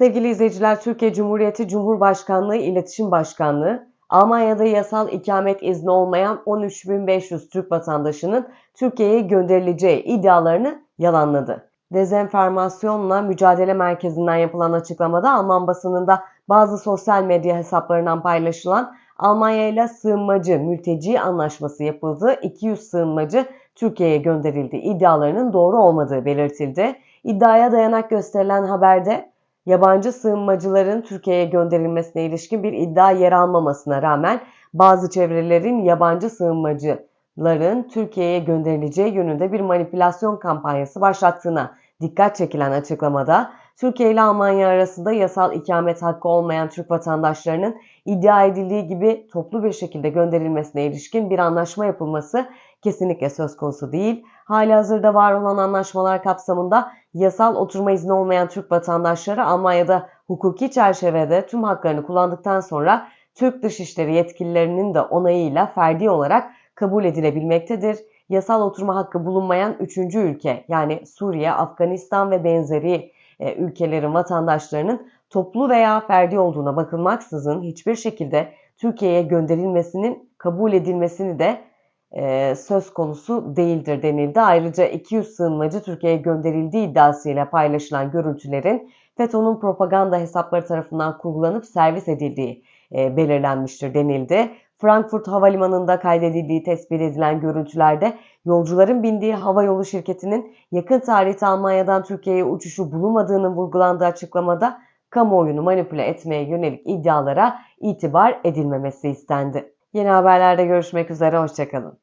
Sevgili izleyiciler, Türkiye Cumhuriyeti Cumhurbaşkanlığı İletişim Başkanlığı, Almanya'da yasal ikamet izni olmayan 13.500 Türk vatandaşının Türkiye'ye gönderileceği iddialarını yalanladı. Dezenformasyonla Mücadele Merkezi'nden yapılan açıklamada Alman basınında bazı sosyal medya hesaplarından paylaşılan Almanya ile sığınmacı mülteci anlaşması yapıldı. 200 sığınmacı Türkiye'ye gönderildi iddialarının doğru olmadığı belirtildi. İddiaya dayanak gösterilen haberde yabancı sığınmacıların Türkiye'ye gönderilmesine ilişkin bir iddia yer almamasına rağmen bazı çevrelerin yabancı sığınmacıların Türkiye'ye gönderileceği yönünde bir manipülasyon kampanyası başlattığına dikkat çekilen açıklamada Türkiye ile Almanya arasında yasal ikamet hakkı olmayan Türk vatandaşlarının iddia edildiği gibi toplu bir şekilde gönderilmesine ilişkin bir anlaşma yapılması kesinlikle söz konusu değil. Halihazırda var olan anlaşmalar kapsamında yasal oturma izni olmayan Türk vatandaşları Almanya'da hukuki çerçevede tüm haklarını kullandıktan sonra Türk Dışişleri yetkililerinin de onayıyla ferdi olarak kabul edilebilmektedir. Yasal oturma hakkı bulunmayan üçüncü ülke yani Suriye, Afganistan ve benzeri ülkelerin vatandaşlarının toplu veya ferdi olduğuna bakılmaksızın hiçbir şekilde Türkiye'ye gönderilmesinin kabul edilmesini de e, söz konusu değildir denildi. Ayrıca 200 sığınmacı Türkiye'ye gönderildiği iddiasıyla paylaşılan görüntülerin FETÖ'nün propaganda hesapları tarafından kurgulanıp servis edildiği e, belirlenmiştir denildi. Frankfurt Havalimanı'nda kaydedildiği tespit edilen görüntülerde yolcuların bindiği havayolu şirketinin yakın tarihte Almanya'dan Türkiye'ye uçuşu bulunmadığının vurgulandığı açıklamada kamuoyunu manipüle etmeye yönelik iddialara itibar edilmemesi istendi. Yeni haberlerde görüşmek üzere, hoşçakalın.